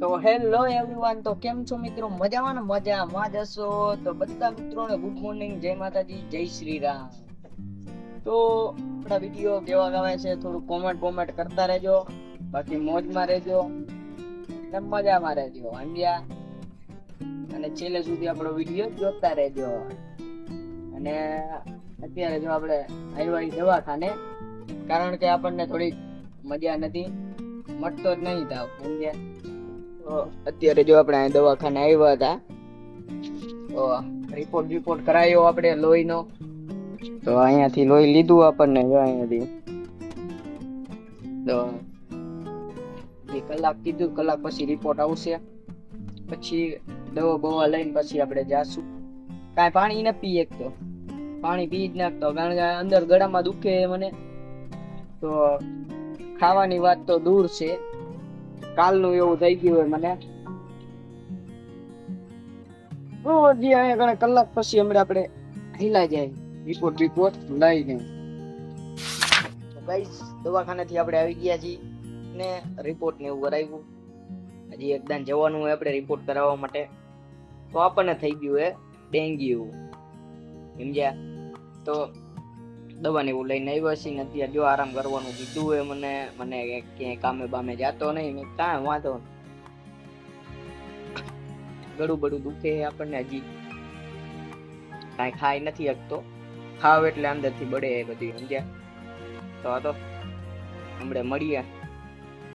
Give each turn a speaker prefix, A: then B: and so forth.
A: તો hello everyone તો કેમ છો મિત્રો? મજામાં ને મજામાં જ હશો? તો બધા મિત્રોને ગુડ મોર્નિંગ જય માતાજી, જય શ્રી રામ તો આપણા વીડિયો કેવા ગમે છે થોડું કોમેન્ટ કોમેન્ટ કરતા રહેજો, બાકી મોજમાં રહેજો ને મજામાં રહેજો. સમજ્યા? અને છેલ્લે સુધી આપણો વીડિયો જોતા રહેજો. અને અત્યારે જો આપણે આયુર્વેદિક દવાખાને, કારણ કે આપણને થોડીક મજા નથી, મટતો જ નહીં થાવ. સમજ્યા? અત્યારે જો આપણે દવાખાને આવ્યા હતા, તો રિપોર્ટ રિપોર્ટ કરાયો આપણે લોહીનો. તો અહીંયાથી લોહી લીધું આપણને જો અહીંયાથી. તો બે કલાક કીધું, કલાક પછી રિપોર્ટ આવશે. પછી દવા બવા લઈને પછી આપણે જાશું. કાંઈ પાણી ન પીએ એક તો. પાણી પી જ નાખતો કારણ કે અંદર ગળામાં દુખે મને. તો ખાવાની વાત તો દૂર છે. કાલનું એવું થઈ ગયું હોય મને. તો અહીંયા ઘણા કલાક પછી હમણાં આપણે હિલા જાય. રિપોર્ટ રિપોર્ટ લઈને ગાઈસ દવાખાનેથી આપણે આવી ગયા છીએ ને રિપોર્ટ ને એવું કરાવ્યું. હજી એકદમ જવાનું હોય આપણે રિપોર્ટ કરાવવા માટે. તો આપણને થઈ ગયું એ ડેન્ગ્યુ. સમજ્યા? તો દવા ને એવું લઈને આવ્યા છે ને અત્યારે જો આરામ કરવાનું કીધું હોય મને મને ક્યાંય કામે બામે જાતો નહીં, મેં કાંઈ વાંધો. ગળું બડું દુખે આપણને હજી. કાંઈ ખાઈ નથી શકતો. ખાવ એટલે અંદરથી બળે એ બધી, સમજ્યા? તો આ તો હમણાં મળીએ.